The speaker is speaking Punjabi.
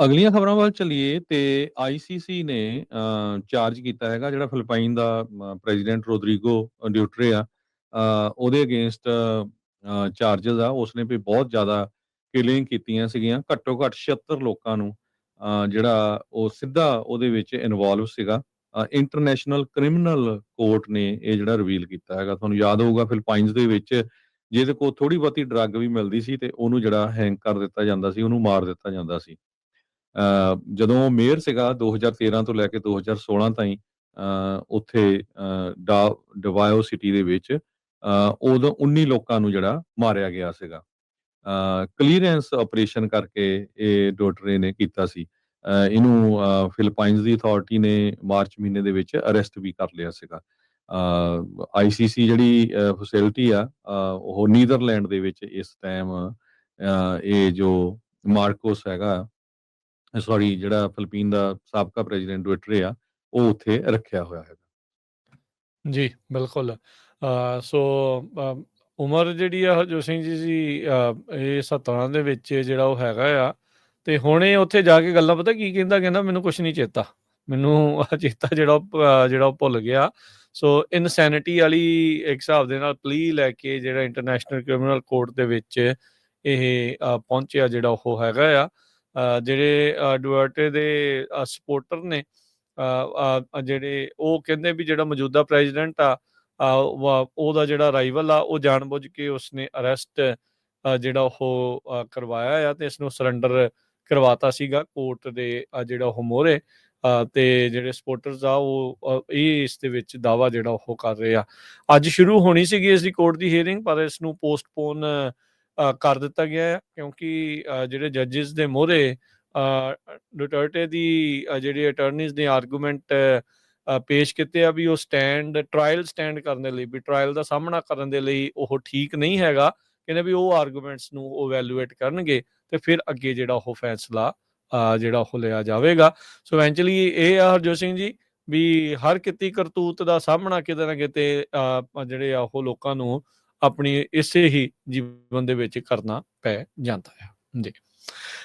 ਅਗਲੀਆਂ ਖਬਰਾਂ ਵੱਲ ਚੱਲੀਏ ਤੇ ਆਈਸੀਸੀ ਨੇ ਚਾਰਜ ਕੀਤਾ ਹੈਗਾ ਜਿਹੜਾ ਫਿਲੀਪਾਈਨ ਦਾ ਪ੍ਰੈਜ਼ੀਡੈਂਟ ਰੋਦਰੀਗੋ ਡਿਊਟਰੇ ਆ ਉਹਦੇ ਅਗੇਂਸਟ ਚਾਰजेस ਆ। ਉਸਨੇ ਵੀ ਬਹੁਤ ਜ਼ਿਆਦਾ ਕਿਲਿੰਗ ਕੀਤੀਆਂ ਸੀਗੀਆਂ, ਘੱਟੋ ਘੱਟ 76 ਲੋਕਾਂ ਨੂੰ ਜਿਹੜਾ ਉਹ ਸਿੱਧਾ ਉਹਦੇ ਵਿੱਚ ਇਨਵੋਲਵ ਸੀਗਾ। ਇੰਟਰਨੈਸ਼ਨਲ ਕ੍ਰਿਮੀਨਲ ਕੋਰਟ ਨੇ ਇਹ ਜਿਹੜਾ ਰਿਵੀਲ ਕੀਤਾ ਹੈਗਾ। ਤੁਹਾਨੂੰ ਯਾਦ ਹੋਊਗਾ ਫਿਲਪਾਈਨਸ ਦੇ ਵਿੱਚ ਜਿਹਦੇ ਕੋਲ ਥੋੜੀ ਬਹੁਤੀ ਡਰੱਗ ਵੀ ਮਿਲਦੀ ਸੀ ਤੇ ਉਹਨੂੰ ਜਿਹੜਾ ਹੈਂਗ ਕਰ ਦਿੱਤਾ ਜਾਂਦਾ ਸੀ, ਉਹਨੂੰ ਮਾਰ ਦਿੱਤਾ ਜਾਂਦਾ ਸੀ। ਜਦੋਂ ਉਹ ਮੇਅਰ ਸੀਗਾ 2013 ਤੋਂ ਲੈ ਕੇ 2016 ਤਾਈਂ ਅ, ਉੱਥੇ ਅ, ਡਾ ਡਵਾਇਓ ਸਿਟੀ ਦੇ ਵਿੱਚ ਉਦੋਂ 19 ਲੋਕਾਂ ਨੂੰ ਜਿਹੜਾ ਮਾਰਿਆ ਗਿਆ ਸੀਗਾ। ਕਲੀਅਰੈਂਸ ਆਪਰੇਸ਼ਨ ਕਰਕੇ ਇਹ ਡੋਟਰੇ ਨੇ ਕੀਤਾ ਸੀ। ਅ, ਇਹਨੂੰ ਅ, ਫਿਲੀਪਾਈਨਸ ਦੀ ਅਥਾਰਟੀ ਨੇ ਮਾਰਚ ਮਹੀਨੇ ਦੇ ਵਿੱਚ ਅਰੈਸਟ ਵੀ ਕਰ ਲਿਆ ਸੀਗਾ। ਆਈਸੀਸੀ ਜਿਹੜੀ ਫੈਸਿਲਿਟੀ ਆ ਉਹ ਨੀਦਰਲੈਂਡ ਦੇ ਵਿੱਚ ਇਸ ਟਾਈਮ ਇਹ ਜੋ ਮਾਰਕੋਸ ਹੈਗਾ ਸੌਰੀ ਜਿਹੜਾ ਫਿਲੀਪੀਨ ਦਾ ਸਾਬਕਾ ਪ੍ਰੈਜ਼ੀਡੈਂਟ ਡੁਟਰੇ ਆ, ਉਹ ਉੱਥੇ ਰੱਖਿਆ ਹੋਇਆ ਹੈ ਜੀ, ਬਿਲਕੁਲ। ਸੋ ਉਮਰ ਜਿਹੜੀ ਆ ਹਰਜੋਤ ਸਿੰਘ ਜੀ ਦੀ ਇਹ 17 ਦੇ ਵਿੱਚ ਜਿਹੜਾ ਉਹ ਹੈਗਾ ਆ, ਤੇ ਹੁਣ ਉੱਥੇ ਜਾ ਕੇ ਗੱਲਾਂ ਪਤਾ ਕੀ ਕਹਿੰਦਾ ਕਹਿੰਦਾ ਮੈਨੂੰ ਕੁਝ ਨਹੀਂ ਚੇਤਾ। ਮੈਨੂੰ ਆਹ ਚੇਤਾ ਜਿਹੜਾ ਉਹ ਜਿਹੜਾ ਉਹ ਭੁੱਲ ਗਿਆ। ਸੋ ਇਨਸੈਨਿਟੀ ਵਾਲੀ ਇੱਕ ਹਿਸਾਬ ਦੇ ਨਾਲ ਪਲੀ ਲੈ ਕੇ ਜਿਹੜਾ ਇੰਟਰਨੈਸ਼ਨਲ ਕ੍ਰਿਮੀਨਲ ਕੋਰਟ ਦੇ ਵਿੱਚ ਇਹ ਪਹੁੰਚਿਆ ਜਿਹੜਾ ਉਹ ਹੈਗਾ ਆ। ਜਿਹੜੇ ਡੁਆਰਟੇ ਦੇ ਸਪੋਰਟਰ ਨੇ ਜਿਹੜੇ ਉਹ ਕਹਿੰਦੇ ਵੀ ਜਿਹੜਾ ਮੌਜੂਦਾ ਪ੍ਰੈਜ਼ੀਡੈਂਟ ਆ ਅ, ਵਾ- ਉਹਦਾ ਜਿਹੜਾ ਰਾਈਵਲ ਆ ਉਹ ਜਾਣਬੁੱਝ ਕੇ ਉਸਨੇ ਅਰੈਸਟ ਜਿਹੜਾ ਉਹ ਕਰਵਾਇਆ ਆ ਤੇ ਇਸ ਨੂੰ ਸਰੈਂਡਰ ਕਰਵਾਤਾ ਸੀਗਾ ਕੋਰਟ ਦੇ ਜਿਹੜਾ ਉਹ ਮੋਹਰੇ ਤੇ ਜਿਹੜੇ ਸਪੋਰਟਰਸ ਆ ਉਹ ਇਹ ਇਸ ਦੇ ਵਿੱਚ ਦਾਵਾ ਜਿਹੜਾ ਉਹ ਕਰ ਰਹੇ ਆ। ਅੱਜ ਸ਼ੁਰੂ ਹੋਣੀ ਸੀਗੀ ਇਸ ਦੀ ਕੋਰਟ ਦੀ ਹੀਅਰਿੰਗ ਪਰ ਇਸ ਨੂੰ ਪੋਸਟਪੋਨ ਕਰ ਦਿੱਤਾ ਗਿਆ ਹੈ, ਕਿਉਂਕਿ ਜਿਹੜੇ ਜੱਜਸ ਦੇ ਮੋਹਰੇ ਡੁਟਰਟੇ ਦੀ ਜਿਹੜੇ ਜਿਹੜੀ ਅਟਾਰਨੀਜ਼ ਨੇ ਆਰਗੂਮੈਂਟ ਪੇਸ਼ ਕੀਤੇ ਆ ਵੀ ਉਹ ਸਟੈਂਡ ਟ੍ਰਾਇਲ ਸਟੈਂਡ ਕਰਨ ਦੇ ਲਈ, ਵੀ ਟ੍ਰਾਇਲ ਦਾ ਸਾਹਮਣਾ ਕਰਨ ਦੇ ਲਈ ਉਹ ਠੀਕ ਨਹੀਂ ਹੈਗਾ, ਕਹਿੰਦੇ ਵੀ ਉਹ ਆਰਗੂਮੈਂਟਸ ਨੂੰ ਉਹ ਵੈਲੂਏਟ ਕਰਨਗੇ ਤੇ ਫਿਰ ਅੱਗੇ ਜਿਹੜਾ ਉਹ ਫੈਸਲਾ ਜਿਹੜਾ ਉਹ ਲਿਆ ਜਾਵੇਗਾ। ਸੋ ਇਵੈਂਚੁਅਲੀ ਇਹ ਆ ਹਰਜੋਤ ਸਿੰਘ ਜੀ, ਵੀ ਹਰ ਕਿਤੀ ਕਰਤੂਤ ਦਾ ਸਾਹਮਣਾ ਕਿਤੇ ਨਾ ਕਿਤੇ ਜਿਹੜੇ ਆ ਉਹ ਲੋਕਾਂ ਨੂੰ ਆਪਣੀ ਇਸੇ ਹੀ ਜੀਵਨ ਦੇ ਵਿੱਚ ਕਰਨਾ ਪੈ ਜਾਂਦਾ ਹੈ ਜੀ।